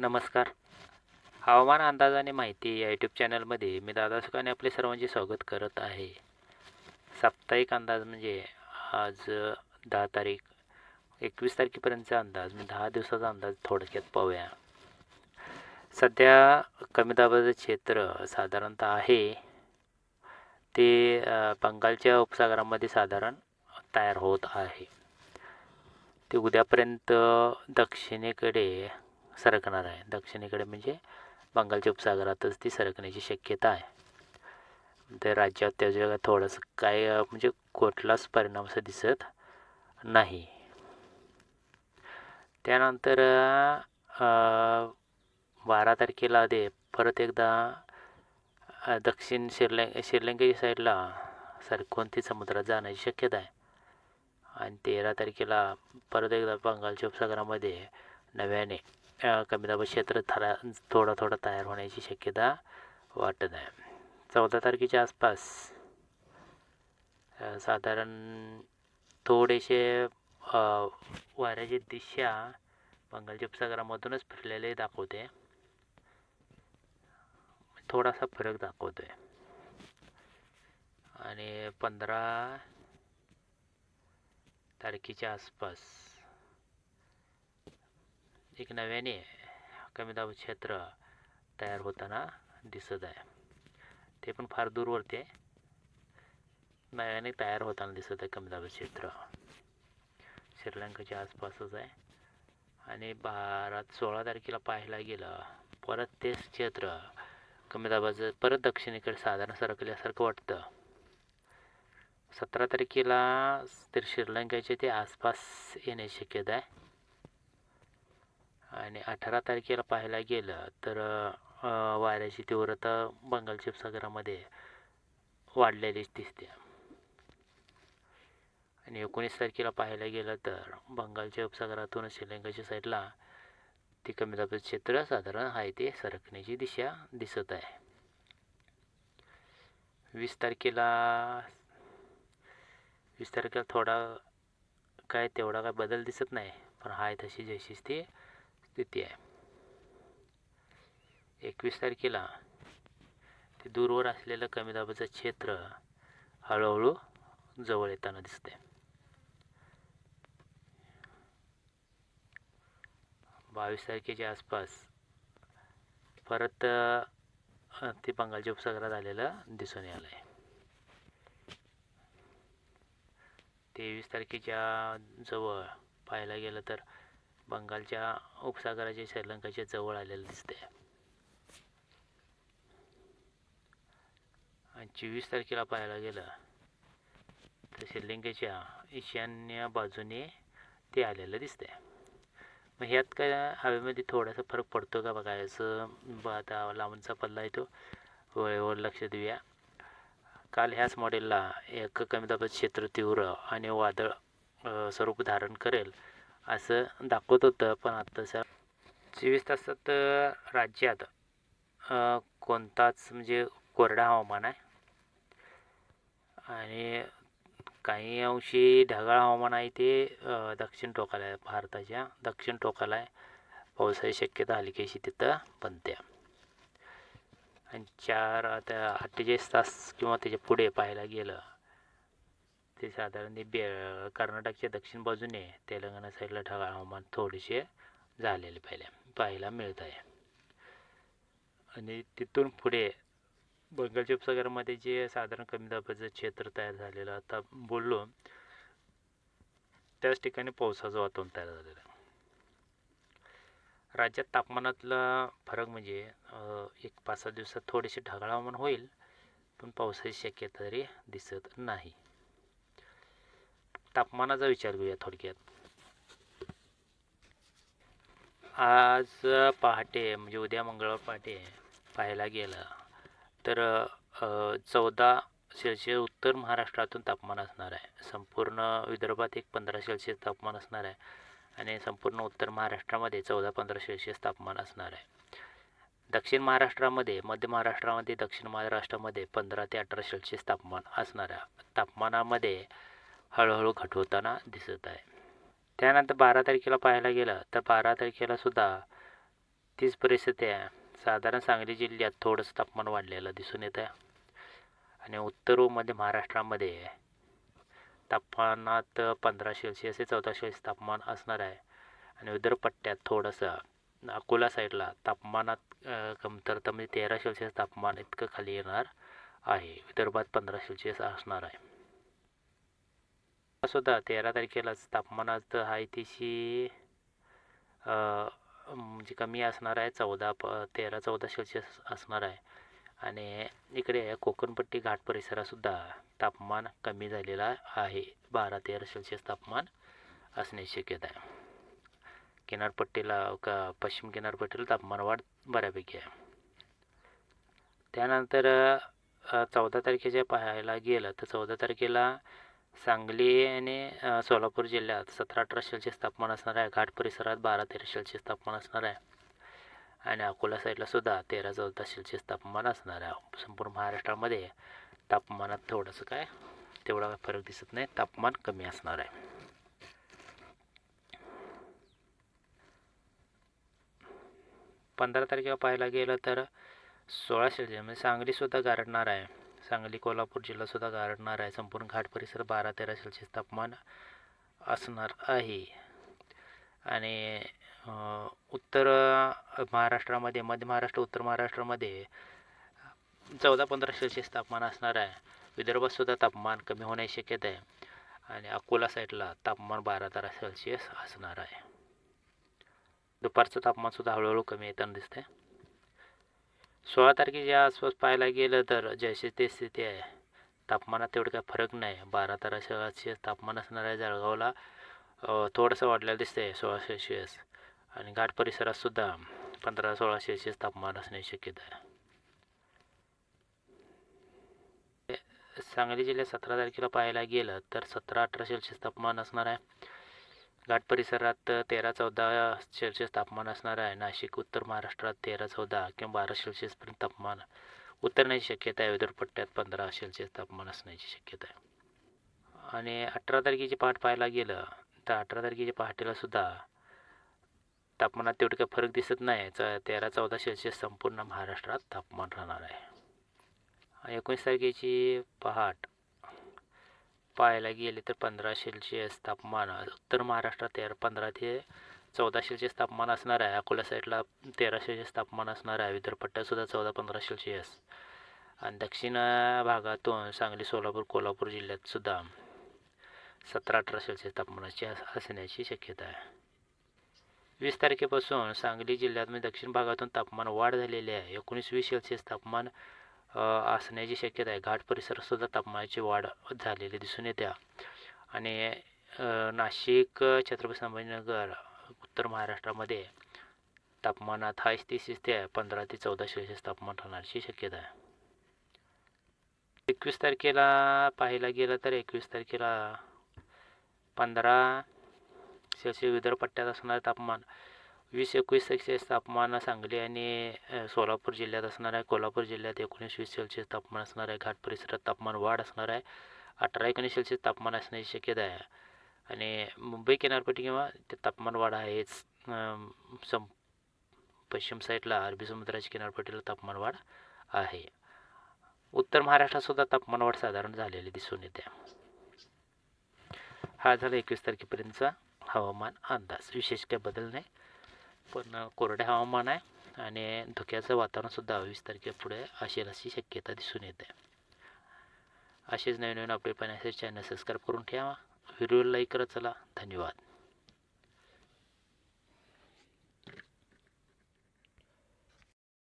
नमस्कार. हवामान अंदाज आणि माहिती या यूट्यूब चॅनलमध्ये मी दादा सुखाने आपले सर्वांचे स्वागत करत आहे. साप्ताहिक अंदाज म्हणजे आज दहा तारीख एकवीस तारखेपर्यंतचा अंदाज म्हणजे दहा दिवसाचा अंदाज थोडक्यात पाहूया. सध्या कमी दाबाचं क्षेत्र साधारणतः आहे. ते बंगालच्या उपसागरामध्ये साधारण तयार होत आहे. ते उद्यापर्यंत दक्षिणेकडे सरकणार आहे. दक्षिणेकडे म्हणजे बंगालच्या उपसागरातच ती सरकण्याची शक्यता आहे. त्या राज्यात त्याच्या थोडंसं काय म्हणजे कुठलाच परिणाम असं दिसत नाही. त्यानंतर बारा तारखेला दे परत एकदा दक्षिण श्रीलं श्रीलंकेच्या साईडला सरकून ती समुद्रात जाण्याची शक्यता आहे. आणि तेरा तारखेला परत एकदा बंगालच्या उपसागरामध्ये नव्याने कमी दाब क्षेत्र थरा थोडा थोडा तयार होण्याची शक्यता वाटत आहे. चौदा तारखेच्या आसपास साधारण थोडेसे वाऱ्याची दिशा बंगालच्या उपसागरामधूनच फिरलेले दाखवते. थोडासा फरक दाखवतोय आणि पंधरा तारखेच्या आसपास एक नव्याने कमी दाब क्षेत्र तयार होताना दिसत आहे. ते पण फार दूरवरती आहे. नव्याने तयार होताना दिसत आहे कमी दाब क्षेत्र. श्रीलंकेच्या आसपासच आहे. आणि बारा सोळा तारखेला पाहायला गेलं परत तेच क्षेत्र कमी दाबाचं परत दक्षिणेकडे साधारण सरकल्यासारखं वाटतं. सतरा तारखेला तर श्रीलंकेच्या ते आसपास येण्याची शक्यता आहे. आणि अठरा तारखेला पाहायला गेलं तर वाऱ्याची तीव्रता बंगाल उपसागरामध्ये वाढलेलीच दिसते. आणि एकोणीस तारखेला पाहायला गेलं तर बंगालच्या उपसागरातून श्रीलंकाच्या साईडला ती कमी दाबाचं क्षेत्र साधारण आहे ते सरकण्याची दिशा दिसत आहे. वीस तारखेला वीस तारखेला थोडा काय तेवढा काय बदल दिसत नाही पण आहे तशी जशीच ती स्थिती आहे. एकवीस तारखेला ते दूरवर असलेलं कमी दाबाचं क्षेत्र हळूहळू जवळ येताना दिसते बावीस तारखेच्या आसपास परत ते बंगालच्या उपसागरात आलेलं दिसून आलं आहे तेवीस तारखेच्या जवळ पाहायला गेलं तर बंगालच्या उपसागराच्या श्रीलंकेच्या जवळ आलेलं दिसते आणि चोवीस तारखेला पाहायला गेलं तर श्रीलंकेच्या ईशान्य बाजूने ते आलेलं दिसते मग ह्यात काय हवेमध्ये थोडासा फरक पडतो का बघायचं ब आता लांबचा पल्ला येतो. वेळेवर लक्ष देऊया. काल ह्याच मॉडेलला एक कमी दाबाचं क्षेत्र तीव्र आणि वादळ स्वरूप धारण करेल. असं दाखवत होतं पण आता सर चोवीस तासात राज्यात कोणताच म्हणजे कोरडा हवामान आहे. आणि काही अंशी ढगाळ हवामान आहे ते दक्षिण टोकाला आहे भारताच्या दक्षिण टोकाला आहे. पावसाची शक्यता हलकीशी तिथं बनते. आणि चार आता अठ्ठेचाळीस तास किंवा त्याच्या पुढे पाहायला गेलं ते साधारण बे कर्नाटकच्या दक्षिण बाजूने तेलंगणा साईडला ढगाळ हवामान थोडेसे झालेले पाहिल्या. पाहायला मिळत आहे. आणि तिथून पुढे बंगालच्या उपसागरामध्ये जे साधारण कमी दाबाचं क्षेत्र तयार झालेलं आता बोललो त्याच ठिकाणी पावसाचं वातावरण तयार झालेलं आहे. राज्यात तापमानातला फरक म्हणजे एक पाच सहा दिवसात थोडेसे ढगाळ हवामान होईल पण पावसाची शक्यता तरी दिसत नाही. तापमानाचा विचार करूया थोडक्यात. आज पहाटे म्हणजे उद्या मंगळवार पहाटे पाहायला गेलं तर चौदा सेल्सिअस उत्तर महाराष्ट्रातून तापमान असणार आहे. संपूर्ण विदर्भात एक पंधरा सेल्सिअस तापमान असणार आहे आणि संपूर्ण उत्तर महाराष्ट्रामध्ये चौदा पंधरा सेल्सिअस तापमान असणार आहे. दक्षिण महाराष्ट्रामध्ये मध्य महाराष्ट्रामध्ये दक्षिण महाराष्ट्रामध्ये पंधरा ते अठरा सेल्सिअस तापमान असणार आहे. तापमानामध्ये हळूहळू घट होताना दिसत आहे. त्यानंतर बारा तारखेला पाहायला गेलं तर बारा तारखेला सुद्धा तीच परिस्थिती आहे. साधारण सांगली जिल्ह्यात थोडंसं तापमान वाढलेलं दिसून येतं आहे आणि उत्तर व मध्य महाराष्ट्रामध्ये तापमानात पंधरा सेल्सिअस ते चौदा सेल्सिअस तापमान असणार आहे. आणि विदर्भ पट्ट्यात थोडंसं अकोला साईडला तापमानात कमतरता म्हणजे तेरा सेल्सिअस तापमान इतकं खाली येणार आहे. विदर्भात पंधरा सेल्सिअस असणार आहे. सुद्धा तेरा तारखेलाच तापमानात आहे तिशी म्हणजे कमी असणार आहे चौदा प तेरा चौदा सेल्सिअस असणार आहे. आणि इकडे कोकणपट्टी घाट परिसरातसुद्धा तापमान कमी झालेला आहे. बारा तेरा सेल्सिअस तापमान असण्याची शक्यता आहे. किनारपट्टीला का पश्चिम किनारपट्टीला तापमान वाढ बऱ्यापैकी आहे. त्यानंतर चौदा तारखेच्या पाहायला गेलं तर चौदा तारखेला सांगली आणि सोलापूर जिल्ह्यात सतरा अठरा सेल्सिअस तापमान असणार आहे. घाट परिसरात बारा तेरा सेल्सिअस तापमान असणार आहे. आणि अकोला साईडला सुद्धा तेरा चौदा सेल्सिअस तापमान असणार आहे. संपूर्ण महाराष्ट्रामध्ये तापमानात थोडंसं काय तेवढा काय फरक दिसत नाही. तापमान कमी असणार आहे. पंधरा तारखेला पाहायला गेलं तर सोळा सेल्सिअस म्हणजे सांगलीसुद्धा गारडणार आहे. सांगली कोल्हापूर जिल्हासुद्धा गारडणार आहे. संपूर्ण घाट परिसर बारा तेरा सेल्सिअस तापमान असणार आहे. आणि उत्तर महाराष्ट्रामध्ये मध्य महाराष्ट्र उत्तर महाराष्ट्रामध्ये चौदा पंधरा सेल्सिअस तापमान असणार आहे. विदर्भातसुद्धा तापमान कमी होण्याची शक्यता आहे. आणि अकोला साईडला तापमान बारा तेरा सेल्सिअस असणार आहे. दुपारचं तापमानसुद्धा हळूहळू कमी येताना दिसतं आहे सोळा तारखेच्या आसपास पाहायला गेलं तर जशी ते स्थिती आहे. तापमानात तेवढं काय फरक नाही. बारा तेरा तापमान असणार आहे जळगावला. थोडंसं वाढलेलं दिसतंय सोळा सेल्शियस आणि घाट परिसरातसुद्धा पंधरा सोळा सेल्शियस तापमान असण्याची शक्यता आहे. सांगली जिल्ह्यात सतरा तारखेला पाहायला गेलं तर सतरा अठरा सेल्शियस तापमान असणार आहे. घाट परिसरात तेरा चौदा सेल्सिअस तापमान असणार आहे. नाशिक उत्तर महाराष्ट्रात तेरा चौदा किंवा बारा सेल्सिअसपर्यंत तापमान उतरण्याची शक्यता आहे. विदर्भ पट्ट्यात पंधरा सेल्सिअस तापमान असण्याची शक्यता आहे. आणि अठरा तारखेची पहाट पाहायला गेलं तर अठरा तारखेच्या पहाटेला सुद्धा तापमानात तेवढं काही फरक दिसत नाही. च तेरा चौदा सेल्सिअस संपूर्ण महाराष्ट्रात तापमान राहणार आहे. एकोणीस तारखेची पहाट पाहायला गेले तर पंधरा सेल्सिअस तापमान उत्तर महाराष्ट्रात तेरा पंधरा ते चौदा सेल्सिअस तापमान असणार आहे. अकोला साईडला तेरा सेल्सिअस तापमान असणार आहे. विदर्भपट्ट्यातसुद्धा चौदा पंधरा सेल्सिअस आणि दक्षिण भागातून सांगली सोलापूर कोल्हापूर जिल्ह्यातसुद्धा सतरा अठरा सेल्सिअस तापमानाची असण्याची शक्यता आहे. वीस तारखेपासून सांगली जिल्ह्यात म्हणजे दक्षिण भागातून तापमान वाढ झालेली आहे. एकोणीस वीस सेल्सिअस तापमान असण्याची शक्यता आहे. घाट परिसरातसुद्धा तापमानाची वाढ झालेली दिसून येते. आणि नाशिक छत्रपती संभाजीनगर उत्तर महाराष्ट्रामध्ये तापमानात हा स्थिती ते पंधरा ते चौदा सेल्सिअस तापमान राहण्याची शक्यता आहे. एकवीस तारखेला पाहायला गेलं तर एकवीस तारखेला पंधरा सेल्सिअस विदर्भ पट्ट्यात असणारं तापमान वीस एकवीस सेल्सिअस तापमान सांगली आणि सोलापूर जिल्ह्यात असणार आहे. कोल्हापूर जिल्ह्यात एकोणीस वीस सेल्सिअस तापमान असणार आहे. घाट परिसरात तापमान वाढ असणार आहे. अठरा एकोणीस सेल्सिअस तापमान असण्याची शक्यता आहे. आणि मुंबई किनारपट्टी किंवा ते तापमान वाढ आहेच सम सं पश्चिम साईडला अरबी समुद्राच्या किनारपट्टीला तापमान वाढ आहे. उत्तर महाराष्ट्रातसुद्धा तापमान वाढ साधारण झालेली दिसून येते. हा झाला एकवीस तारखेपर्यंतचा हवामान अंदाज. विशेष काही बदल नाही. पण कोरडे हवामान आहे आणि धुक्याचं वातावरणसुद्धा वीस तारखेपुढे असेल अशी शक्यता दिसून येते. असेच नवीन नवीन अपडेट पाहण्यासाठी चॅनल सबस्क्राईब करून ठेवा. व्हिडिओ लाईक करत चला. धन्यवाद.